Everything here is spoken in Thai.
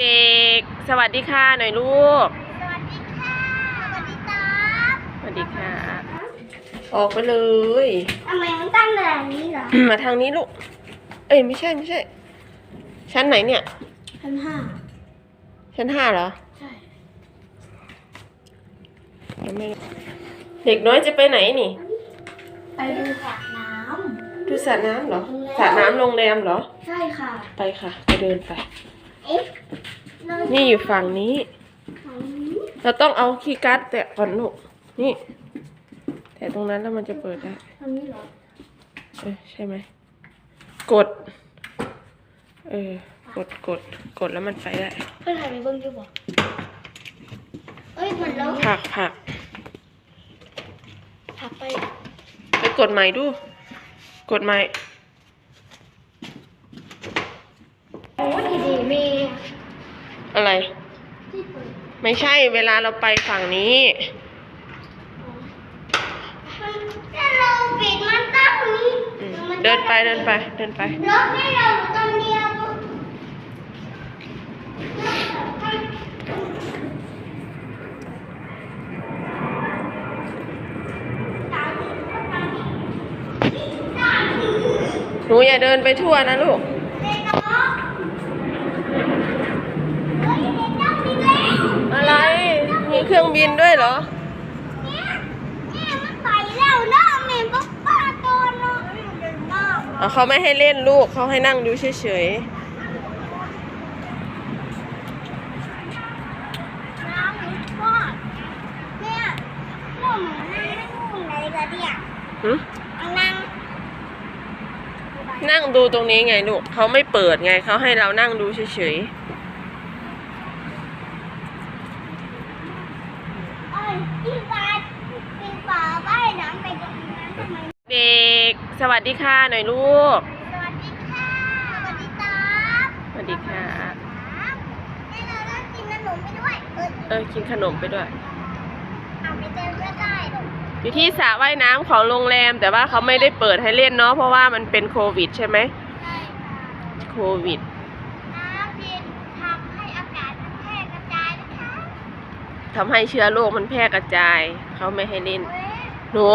เด็กสวัสดีค่ะหน่อยลูก สวัสดีค่ะ สวัสดีครับสวัสดีค่ะ ออกไปเลยทำไมมันตั้งแบบนี้เหรอมาทางนี้ลูก เอ้ยไม่ใช่ไม่ใช่ ชั้นไหนเนี่ยพันห้าชั้นห้าเหรอ ใช่ยังไม่เด็กน้อยจะไปไหนนี่ ไปดูสระน้ดูสระน้ำเหรอสระน้ำโรงแรมเหรอำใช่ค่ะ ไปค่ะ ไปเดินไปเอ๊ะเรา นี่อยู่ฝั่งนี้ฝั่งนี้ เราต้องเอาคีย์การ์ดแตะก่อนลูก นี่ แต่ตรงนั้นแล้วมันจะเปิดได้ฝั่งนี้เหรอเออใช่ไหม กด เออ กดกด กดแล้วมันไปได้เพื่อนถ่ายไปเบิ้งดูบ่เอ้ยมันแล้วผักผักผักไป ไปกดใหม่ดู กดใหม่ โอ้ดีดีๆมี อะไรที่เปิดไม่ใช่เวลาเราไปฝั่งนี้มันถ้าเราปิดมันตั้งนี้อืมมัเดินไปเดินไป เดินไปรถให้เราตอนเดียวหนูอย่าเดินไปทั่วนะลูกเด็กน้องเฮ้ยเด็กน้องมีแล้ว อะไร มีเค รื่องบินด้วยเหรอเนี่ยเนี่ยมันไปแล้วเนาะแม่ป้าป้าโดนเนาะเด็กน้องเอาเขาไม่ให้เล่นลูกเขาให้นั่งดูเฉยน้ำหรือพ่อเนี่ยพ่อหมูนั่งนั่งไหนละเนี่ยๆหึนั่งนั่งดูตรงนี้ไงลูกเขาไม่เปิดไงเขาให้เรานั่งดูเฉยเอ้ย พี่ปลาพี่ปลาว่ายน้ำไปตรงนั้นทำไมๆเด็ก สวัสดีค่ะหน่อยลูก สวัสดีค่ะสวัสดีครับสวัสดีค่ะครับให้เราได้กินขนมไปด้วยเออเออกินขนมไปด้วย เอาไปเติมก็ได้หรอกอยู่ที่สระว่ายน้ำของโรงแรม แต่ว่าเขาไม่ได้เปิดให้เล่นเนาะเพราะว่ามันเป็นโควิดใช่ไหมใช่ค่ะโควิด น้ำเย็นทำให้อากาศมันแพร่กระจายนะคะ ทำให้เชื้อโรคมันแพร่กระจาย เขาไม่ให้เล่น หนู